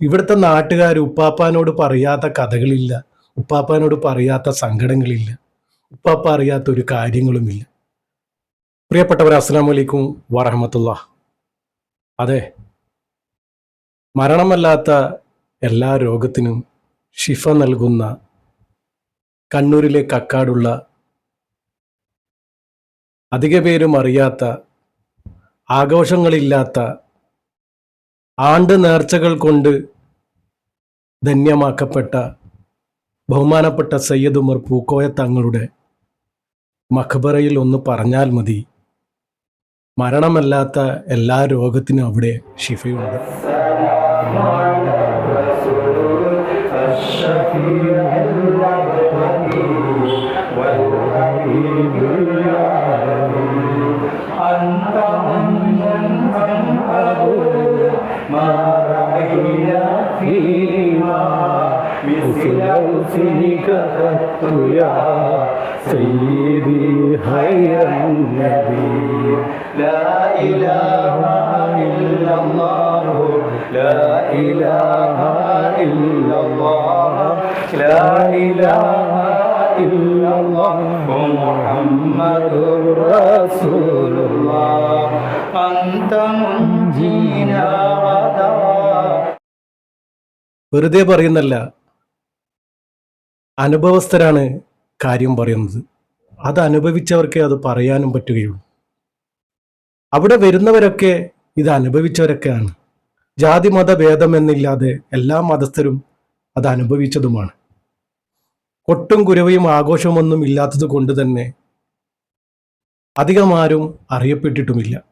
ഇവിടുത്തെ നാട്ടുകാർ ഉപ്പാപ്പാനോട് പറയാത്ത കഥകളില്ല. ഉപ്പാപ്പാനോട് പറയാത്ത സങ്കടങ്ങളില്ല. ഉപ്പാപ്പ അറിയാത്ത ഒരു കാര്യങ്ങളുമില്ല. പ്രിയപ്പെട്ടവർ അസ്സാം വലൈക്കും വറഹമത്തുള്ള അതെ മരണമല്ലാത്ത എല്ലാ രോഗത്തിനും ഷിഫ നൽകുന്ന കണ്ണൂരിലെ കക്കാടുള്ള അധിക പേരും അറിയാത്ത ആഘോഷങ്ങളില്ലാത്ത ആണ്ട് നേർച്ചകൾ കൊണ്ട് ധന്യമാക്കപ്പെട്ട ബഹുമാനപ്പെട്ട സയ്യദ് ഉമർ പൂക്കോയ തങ്ങളുടെ മഖബറയിൽ ഒന്ന് പറഞ്ഞാൽ മതി. മരണമല്ലാത്ത എല്ലാ രോഗത്തിനും അവിടെ ഷിഫയുണ്ട് رأينا فيما مثل يا سيدي خير النبي لا إله إلا الله لا إله إلا الله. لا إله إلا الله. محمد رسول الله. أنت منجينا. വെറുതെ പറയുന്നല്ല അനുഭവസ്ഥരാണ് കാര്യം പറയുന്നത്. അത് അനുഭവിച്ചവർക്കേ അത് പറയാനും പറ്റുകയുള്ളൂ. അവിടെ വരുന്നവരൊക്കെ ഇത് അനുഭവിച്ചവരൊക്കെയാണ്. ജാതി മത ഭേദമെന്നില്ലാതെ എല്ലാ മതസ്ഥരും അത് അനുഭവിച്ചതുമാണ്. കൊട്ടും കുരവയും ആഘോഷമൊന്നും ഇല്ലാത്തത് കൊണ്ട് തന്നെ അധികമാരും അറിയപ്പെട്ടിട്ടുമില്ല.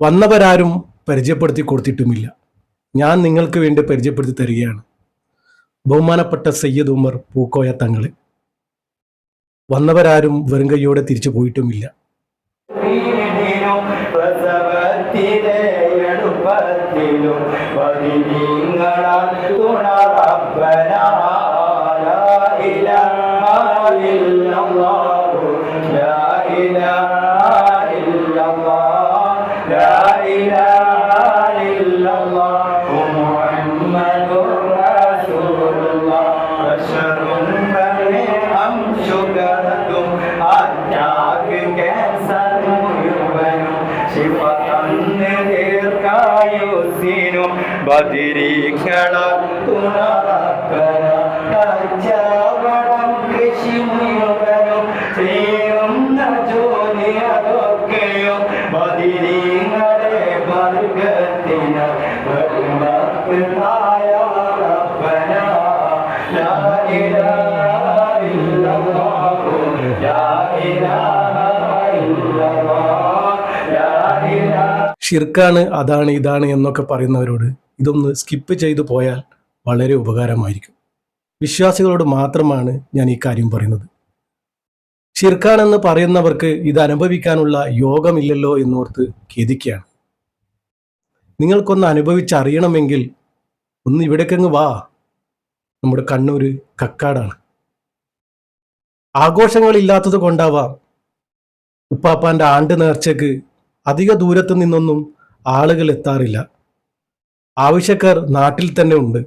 വന്നവരാരും പരിചയപ്പെടുത്തി കൊടുത്തിട്ടുമില്ല. ഞാൻ നിങ്ങൾക്ക് വേണ്ടി പരിചയപ്പെടുത്തി തരികയാണ്. ബഹുമാനപ്പെട്ട സയ്യദ് ഉമർ പൂക്കോയ തങ്ങൾ വന്നവരാരും വെറും കൈയോടെ തിരിച്ചു പോയിട്ടുമില്ല. ബദിരീക്ഷണ ചെയ്യുന്ന ജോലി അതൊക്കെയും ബദിരീങ്ങളെ ഷിർക്കാണ് അതാണ് ഇതാണ് എന്നൊക്കെ പറയുന്നവരോട് ഇതൊന്ന് സ്കിപ്പ് ചെയ്തു പോയാൽ വളരെ ഉപകാരമായിരിക്കും. വിശ്വാസികളോട് മാത്രമാണ് ഞാൻ ഈ കാര്യം പറയുന്നത്. ഷിർക്കാണെന്ന് പറയുന്നവർക്ക് ഇത് അനുഭവിക്കാനുള്ള യോഗമില്ലല്ലോ എന്നോർത്ത് ഖേദിക്കുകയാണ്. നിങ്ങൾക്കൊന്ന് അനുഭവിച്ചറിയണമെങ്കിൽ ഒന്ന് ഇവിടേക്കങ്ങ് വാ. നമ്മുടെ കണ്ണൂര് കക്കാടാണ്. ആഘോഷങ്ങളില്ലാത്തത് കൊണ്ടാവാം ഉപ്പാപ്പാന്റെ ആണ്ട് നേർച്ചയ്ക്ക് അധിക ദൂരത്ത് നിന്നൊന്നും ആളുകൾ എത്താറില്ല. ആവശ്യക്കാർ നാട്ടിൽ തന്നെ ഉണ്ട്.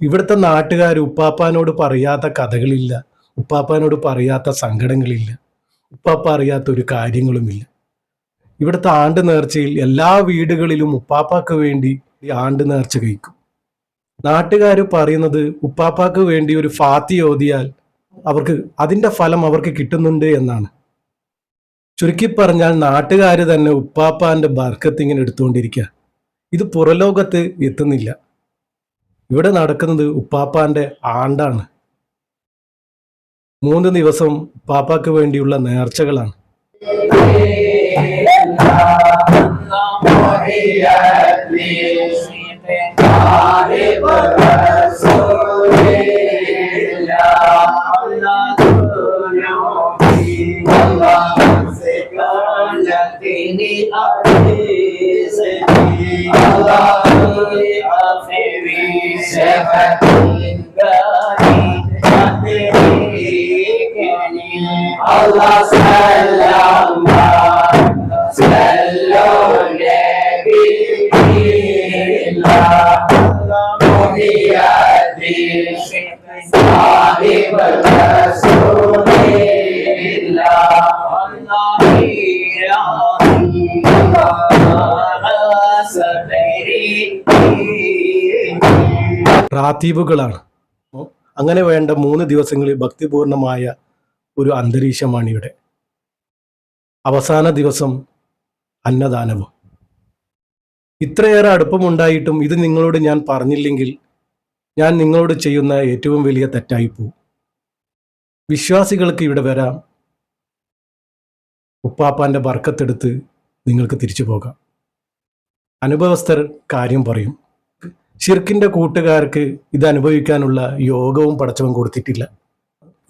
ഇവിടുത്തെ നാട്ടുകാർ ഉപ്പാപ്പാനോട് പറയാത്ത കഥകളില്ല. ഉപ്പാപ്പാനോട് പറയാത്ത സങ്കടങ്ങളില്ല. ഉപ്പാപ്പ അറിയാത്ത ഒരു കാര്യങ്ങളുമില്ല. ഇവിടുത്തെ ആണ്ട് നേർച്ചയിൽ എല്ലാ വീടുകളിലും ഉപ്പാപ്പാക്ക് വേണ്ടി ആണ്ട് നേർച്ച കഴിക്കും. നാട്ടുകാർ പറയുന്നത് ഉപ്പാപ്പാക്ക് വേണ്ടി ഒരു ഫാത്തി ഓതിയാൽ അവർക്ക് അതിന്റെ ഫലം അവർക്ക് കിട്ടുന്നുണ്ട് എന്നാണ്. ചുരുക്കി പറഞ്ഞാൽ നാട്ടുകാർ തന്നെ ഉപ്പാപ്പാന്റെ ബർക്കത്ത് ഇങ്ങനെ എടുത്തുകൊണ്ടിരിക്കുക ഇത് പുറലോകത്ത് എത്തുന്നില്ല. ഇവിടെ നടക്കുന്നത് ഉപ്പാപ്പാന്റെ ആണ്ടാണ്. മൂന്ന് ദിവസം ഉപ്പാപ്പാക്ക് വേണ്ടിയുള്ള നേർച്ചകളാണ് Allah sallallahu sallallahu nabiyillah muhiyyadin sahib റാത്തീബുകളാണ്. അങ്ങനെ വേണ്ട മൂന്ന് ദിവസങ്ങളിൽ ഭക്തിപൂർണമായ ഒരു അന്തരീക്ഷമാണ് ഇവിടെ. അവസാന ദിവസം അന്നദാനവും. ഇത്രയേറെ അടുപ്പമുണ്ടായിട്ടും ഇത് നിങ്ങളോട് ഞാൻ പറഞ്ഞില്ലെങ്കിൽ ഞാൻ നിങ്ങളോട് ചെയ്യുന്ന ഏറ്റവും വലിയ തെറ്റായി പോവും. വിശ്വാസികൾക്ക് ഇവിടെ വരാം. ഉപ്പാപ്പാന്റെ ബർക്കത്തെടുത്ത് നിങ്ങൾക്ക് തിരിച്ചു പോകാം. അനുഭവസ്ഥർ കാര്യം പറയും. ഷിർക്കിന്റെ കൂട്ടുകാർക്ക് ഇത് അനുഭവിക്കാനുള്ള യോഗവും പടച്ചവൻ കൊടുത്തിട്ടില്ല.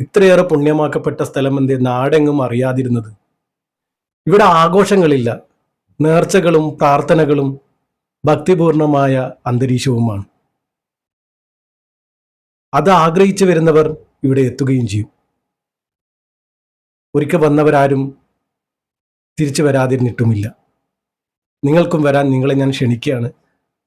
ഇത്രയേറെ പുണ്യമാക്കപ്പെട്ട സ്ഥലം എന്തേ നാടെങ്ങും അറിയാതിരുന്നത്. ഇവിടെ ആഘോഷങ്ങളില്ല. നേർച്ചകളും പ്രാർത്ഥനകളും ഭക്തിപൂർണമായ അന്തരീക്ഷവുമാണ്. അത് ആഗ്രഹിച്ചു വരുന്നവർ ഇവിടെ എത്തുകയും ചെയ്യും. ഒരിക്കൽ വന്നവരാരും തിരിച്ചു വരാതിരുന്നിട്ടുമില്ല. നിങ്ങൾക്കും വരാൻ നിങ്ങളെ ഞാൻ ക്ഷണിക്കുകയാണ്.